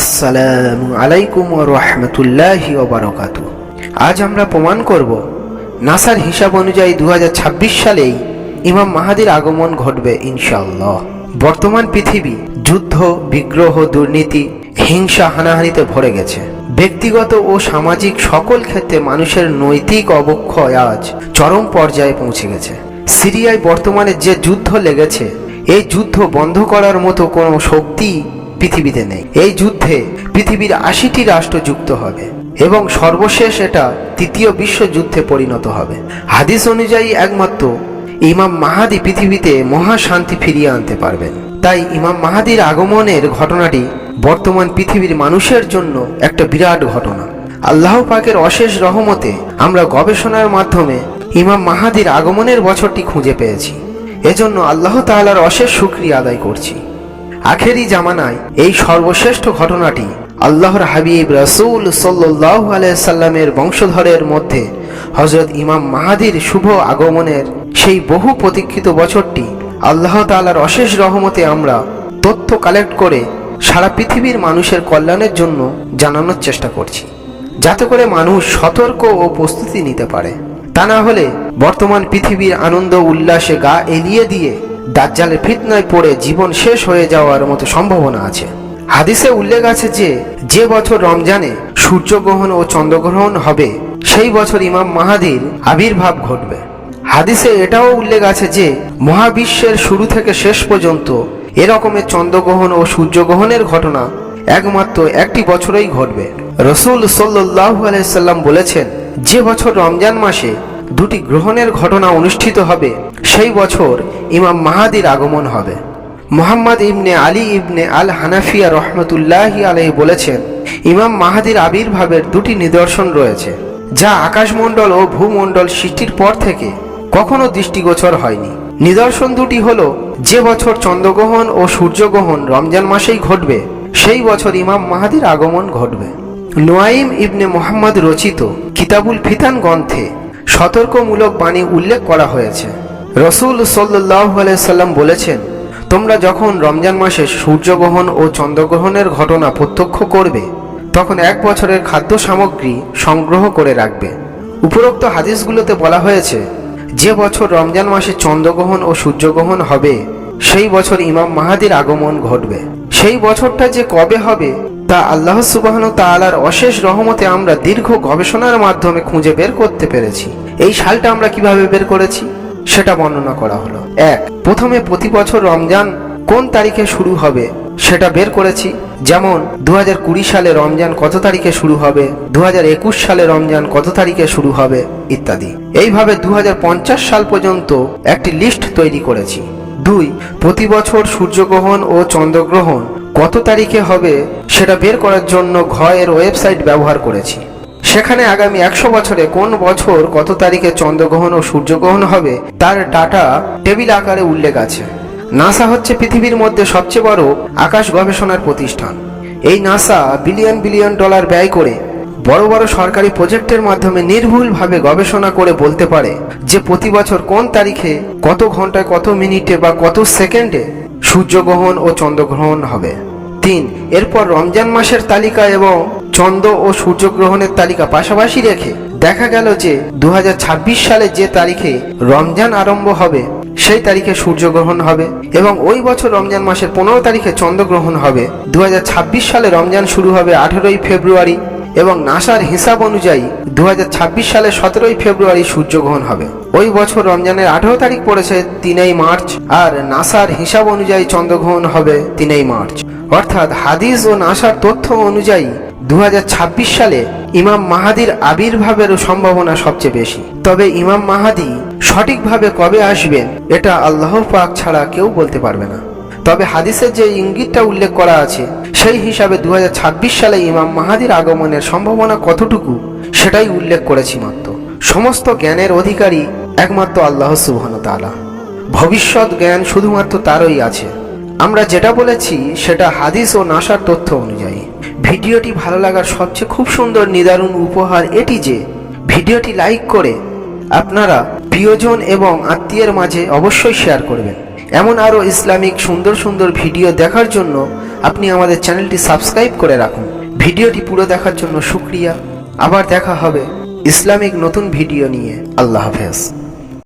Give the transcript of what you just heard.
আসসালামু আলাইকুম ও রহমতুল্লাহ ওবরকাত আজ আমরা প্রমাণ করব, নাসার হিসাব অনুযায়ী দু সালেই ইমাম মাহাদির আগমন ঘটবে ইনশাআল্লাহ। বর্তমান পৃথিবী যুদ্ধ, বিগ্রহ, দুর্নীতি, হিংসা হানাহানিতে ভরে গেছে। ব্যক্তিগত ও সামাজিক সকল ক্ষেত্রে মানুষের নৈতিক অবক্ষয় আজ চরম পর্যায়ে পৌঁছে গেছে। সিরিয়ায় বর্তমানে যে যুদ্ধ লেগেছে, এই যুদ্ধ বন্ধ করার মতো কোনো শক্তি পৃথিবীতে নেই। এই যুদ্ধে পৃথিবীর আশিটি রাষ্ট্র যুক্ত হবে এবং সর্বশেষ এটা তৃতীয় বিশ্বযুদ্ধে পরিণত হবে। হাদিস অনুযায়ী একমাত্র ইমাম মাহাদি পৃথিবীতে মহাশান্তি ফিরিয়ে আনতে পারবেন। তাই ইমাম মাহাদির আগমনের ঘটনাটি বর্তমান পৃথিবীর মানুষের জন্য একটা বিরাট ঘটনা। আল্লাহ পাকের অশেষ রহমতে আমরা গবেষণার মাধ্যমে ইমাম মাহাদির আগমনের বছরটি খুঁজে পেয়েছি। এজন্য আল্লাহ তাআলার অশেষ শুক্রিয়া আদায় করছি। আখেরি জামানায় এই সর্বশ্রেষ্ঠ ঘটনাটি আল্লাহর হাবিব রসুল সাল্লাহ সাল্লামের বংশধরের মধ্যে হজরত ইমাম মাহাদির শুভ আগমনের সেই বহু প্রতীক্ষিত বছরটি আল্লাহ তালার অশেষ রহমতে আমরা তথ্য কালেক্ট করে সারা পৃথিবীর মানুষের কল্যাণের জন্য জানানোর চেষ্টা করছি। যাতে করে মানুষ সতর্ক ও প্রস্তুতি নিতে পারে। তা না হলে বর্তমান পৃথিবীর আনন্দ উল্লাসে গা এলিয়ে দিয়ে দাজ্জালের ফিতনায় পড়ে জীবন শেষ হয়ে যাওয়ার মতো সম্ভাবনা আছে। হাদিসে উল্লেখ আছে যে যে বছর রমজানে সূর্যগ্রহণ ও চন্দ্রগ্রহণ হবে, সেই বছর ইমাম মাহাদির আবির্ভাব ঘটবে। হাদিসে এটাও উল্লেখ আছে যে, মহাবিশ্বের শুরু থেকে শেষ পর্যন্ত এরকমের চন্দ্রগ্রহণ ও সূর্যগ্রহণের ঘটনা একমাত্র একটি বছরেই ঘটবে। রসুল সাল্লাহ আলাইসাল্লাম বলেছেন, যে বছর রমজান মাসে দুটি গ্রহণের ঘটনা অনুষ্ঠিত হবে সেই বছর ইমাম মাহাদির আগমন হবে। মোহাম্মদ ইবনে আলী ইবনে আল হানাফিয়া রহমতুল্লাহ আলহী বলেছেন, ইমাম মাহাদির আবির্ভাবের দুটি নিদর্শন রয়েছে, যা আকাশমণ্ডল ও ভূমণ্ডল সৃষ্টির পর থেকে কখনো দৃষ্টিগোচর হয়নি। নিদর্শন দুটি হলো, যে বছর চন্দ্রগ্রহণ ও সূর্যগ্রহণ রমজান মাসেই ঘটবে, সেই বছর ইমাম মাহাদির আগমন ঘটবে। নোয়াইম ইবনে মোহাম্মদ রচিত কিতাবুল ফিতান গ্রন্থে সতর্কমূলক বাণী উল্লেখ করা হয়েছে। রসুল সাল্লাম বলেছেন, তোমরা যখন রমজান মাসে সূর্যগ্রহণ ও চন্দ্রগ্রহণের ঘটনা প্রত্যক্ষ করবে, তখন এক বছরের খাদ্য সামগ্রী সংগ্রহ করে রাখবে। উপরোক্ত হাদিসগুলোতে বলা হয়েছে, যে বছর রমজান মাসে চন্দ্রগ্রহণ ও সূর্যগ্রহণ হবে, সেই বছর ইমাম মাহাদির আগমন ঘটবে। সেই বছরটা যে কবে হবে, তা আল্লাহ সুবাহন তালার অশেষ রহমতে আমরা দীর্ঘ গবেষণার মাধ্যমে খুঁজে বের করতে পেরেছি। এই সালটা আমরা কীভাবে বের করেছি? সেটা বর্ণনা করা হলো। এক, প্রথমে প্রতি বছর রমজান কোন তারিখে শুরু হবে সেটা বের করেছি। যেমন দু হাজার কুড়ি সালে রমজান কত তারিখে শুরু হবে দু হাজার একুশ সালে রমজান কত তারিখে শুরু হবে, ইত্যাদি। এইভাবে দু হাজার পঞ্চাশ সাল পর্যন্ত একটি লিস্ট তৈরি করেছি। দুই, প্রতি বছর সূর্যগ্রহণ ও চন্দ্রগ্রহণ কত তারিখে হবে সেটা বের করার জন্য ঘয়ের ওয়েবসাইট ব্যবহার করেছি। সেখানে আগামী একশো বছরে কোন বছর কত তারিখে চন্দ্রগ্রহণ ও সূর্যগ্রহণ হবে, তার ডাটা টেবিল আকারে উল্লেখ আছে। নাসা হচ্ছে পৃথিবীর মধ্যে সবচেয়ে বড় আকাশ গবেষণার প্রতিষ্ঠান। এই নাসা বিলিয়ন বিলিয়ন ডলার ব্যয় করে বড় বড় সরকারি প্রজেক্টের মাধ্যমে নির্ভুলভাবে গবেষণা করে বলতে পারে যে প্রতি বছর কোন তারিখে কত ঘন্টায় কত মিনিটে বা কত সেকেন্ডে সূর্যগ্রহণ ও চন্দ্রগ্রহণ হবে। তিন, এরপর রমজান মাসের তালিকা এবং চন্দ্র ও সূর্যগ্রহণের তালিকা পাশাপাশি রেখে দেখা গেল যে দু হাজার ছাব্বিশ সালে যে তারিখে রমজান আরম্ভ হবে, সেই তারিখে সূর্যগ্রহণ হবে এবং ওই বছর রমজান মাসের পনেরো তারিখে চন্দ্রগ্রহণ হবে। দু হাজার ছাব্বিশ সালে রমজান শুরু হবে আঠেরোই ফেব্রুয়ারি এবং নাসার হিসাব অনুযায়ী দু হাজার ছাব্বিশ সালে সতেরোই ফেব্রুয়ারি সূর্যগ্রহণ হবে। ওই বছর রমজানের আঠেরো তারিখ পড়েছে তিনই মার্চ আর নাসার হিসাব অনুযায়ী চন্দ্রগ্রহণ হবে তিনই মার্চ। অর্থাৎ হাদিস ও নাসার তথ্য অনুযায়ী দু হাজার ছাব্বিশ সালে ইমাম মাহাদির আবির্ভাবেরও সম্ভাবনা সবচেয়ে বেশি। তবে ইমাম মাহাদি সঠিকভাবে কবে আসবেন, এটা আল্লাহ পাক ছাড়া কেউ বলতে পারবে না। তবে হাদিসের যে ইঙ্গিতটা উল্লেখ করা আছে, সেই হিসাবে দুহাজার ছাব্বিশ সালে ইমাম মাহাদির আগমনের সম্ভাবনা কতটুকু, সেটাই উল্লেখ করেছি মাত্র। সমস্ত জ্ঞানের অধিকারী একমাত্র আল্লাহ সুবহান তাআলা। ভবিষ্যৎ জ্ঞান শুধুমাত্র তারই আছে। আমরা যেটা বলেছি, সেটা হাদিস ও নাসার তথ্য অনুযায়ী। ভিডিওটি ভালো লাগার সবচেয়ে খুব সুন্দর নিদারুণ উপহার এটি যে, ভিডিওটি লাইক করে আপনারা প্রিয়জন এবং আত্মীয়ের মাঝে অবশ্যই শেয়ার করবেন। এমন আরও ইসলামিক সুন্দর সুন্দর ভিডিও দেখার জন্য আপনি আমাদের চ্যানেলটি সাবস্ক্রাইব করে রাখুন। ভিডিওটি পুরো দেখার জন্য শুক্রিয়া। আবার দেখা হবে ইসলামিক নতুন ভিডিও নিয়ে। আল্লাহ হাফেজ।